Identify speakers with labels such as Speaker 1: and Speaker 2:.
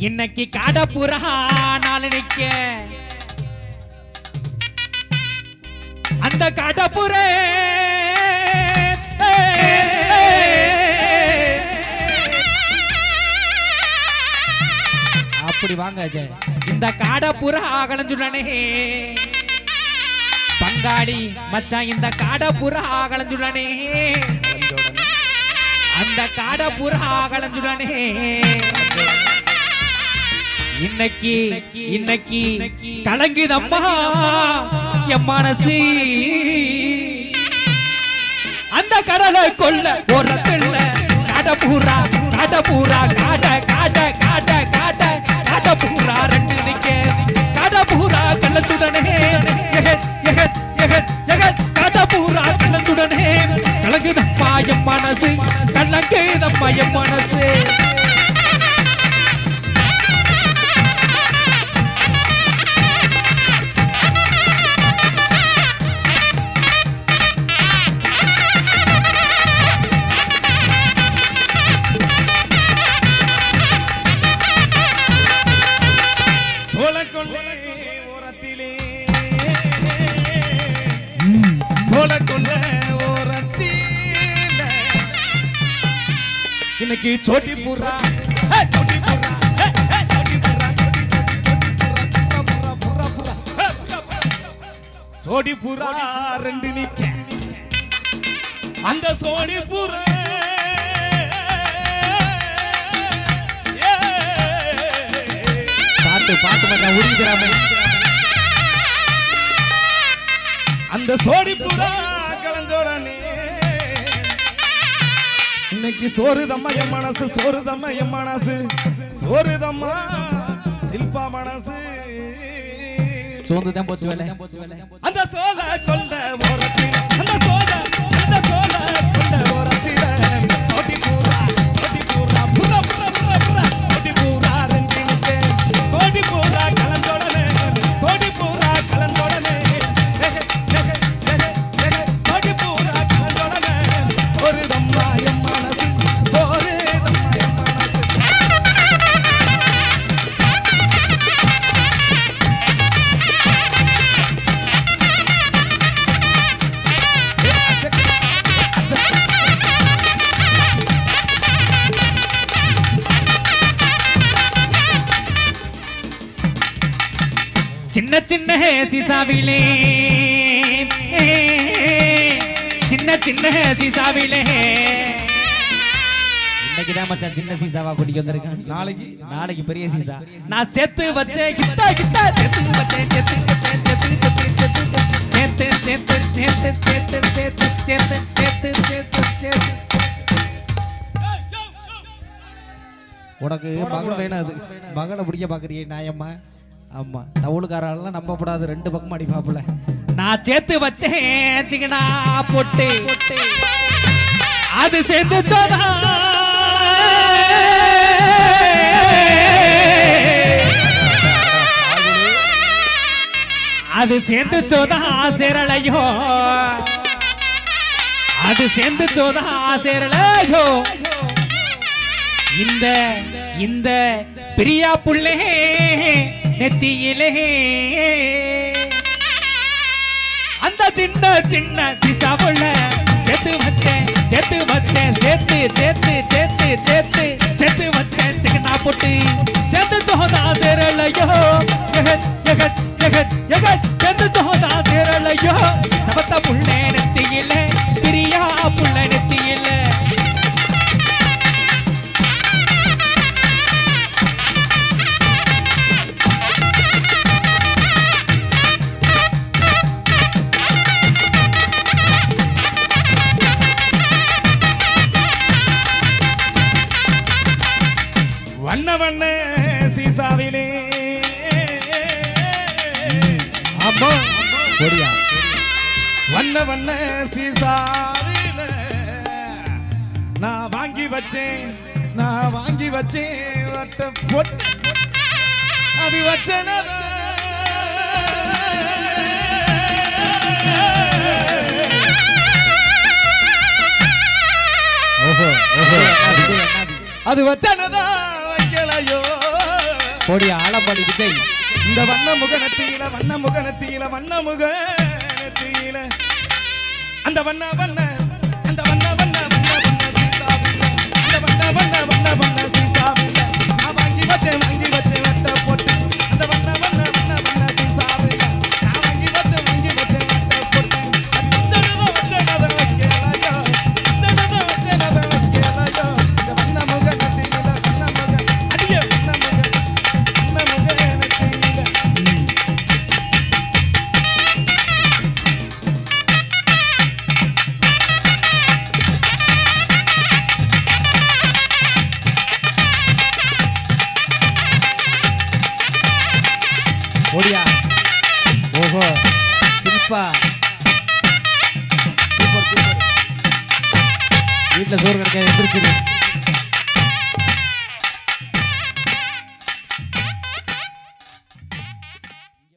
Speaker 1: இன்னைக்கு காடப்புறா நாளனைக்க அந்த காடப்புற அப்படி வாங்க அஜய். இந்த காடப்புறா கலந்துடனே பங்காளி மச்சான் இந்த காடப்புறா கலந்துடனே அந்த காடப்புறா கலந்துடனே இன்னைக்கு இன்னைக்கு கலங்குதம்மா என் மனசு. அந்த கடலை கொல்ல ஓரத்தில் கடப்பூரா கடப்பூரா காட காட காட காட கடப்பூரா ரெண்டு நிக்க. கடப்பூரா கள்ளத்துடனே. கடப்பூரா கள்ளத்துடனே. கலங்குதம்மா என் மனசு. கலங்குதம்மா என் மனசு.
Speaker 2: சோழக்குள்ள ஓரத்தில். இன்னைக்கு சோட்டி புறா. சோட்டி புறா. சோடி புறா ரெண்டு நிக்க. அந்த சோடி புறா.
Speaker 1: பாட்டு பாட்டு மட்டும் உரிக்கிறாங்க
Speaker 2: அந்த சோடி புறா கலஞ்சோடனே. இன்னைக்கு சோறுதம்மா என் மனசு சோறுதம்மா என் மனசு சோறுதம்மா சில்பா மனசு.
Speaker 1: சோர்ந்துதான் போச்சு வேலை.
Speaker 2: அந்த சோலை கொல்ல அந்த சோலை அந்த சோலை
Speaker 1: சின்ன சின்ன சீசாவிலே சின்ன சின்ன சீசாவிலே இன்னைக்கு தான் மச்சான் சின்ன சீசாவா குடிக்க வந்திருக்கான் நாளைக்கு நாளைக்கு பெரிய சீசா நான் சேர்த்து வச்சேன் கித்தா கித்தா சேர்த்து வச்சேன் சேர்த்து வச்சேன் சேர்த்து சேர்த்து சேர்த்து சேர்த்து சேர்த்து சேர்த்து சேர்த்து சேர்த்து சேர்த்து சேர்த்து உனக்கு மகன் வேணும் அது மகனை பிடிக்க பாக்குறியே நாயம்மா ஆமா தவுளுக்காரெல்லாம் நம்பப்படாது ரெண்டு பக்கம் அடி பாப்புல நான் சேர்த்து வச்சேன் பொட்டு போட்டு. அது சேர்ந்து அது சேர்ந்து சோதா சேரலையோ. அது சேர்ந்து சோதா சேரலையோ. இந்த இந்த பிரியா புள்ளே நெத்தியிலே. அந்த சின்ன சின்ன சீதா புள்ள செத்து வச்சேன் செத்து வச்சேன் சேர்த்து சேர்த்து சேர்த்து சேர்த்து சேர்த்து வச்சேன் சிக்கனா போட்டு. கொரியா
Speaker 2: வண்ண வண்ண சீசாவில நான் வாங்கி வச்சேன் நான் வாங்கி வச்சேன். வட்ட பொட்டு அது வச்சன.
Speaker 1: அது
Speaker 2: வச்சனதான் வைக்கலையோ?
Speaker 1: கொடியா ஆளப்பாடி விஜய்.
Speaker 2: இந்த வண்ண முக நெத்தியில வண்ண முக நெத்தியில வண்ண முக அந்த வண்ண வண்ண
Speaker 1: வீட்டில் சோறு கிடைக்காது எந்திரிச்சிரு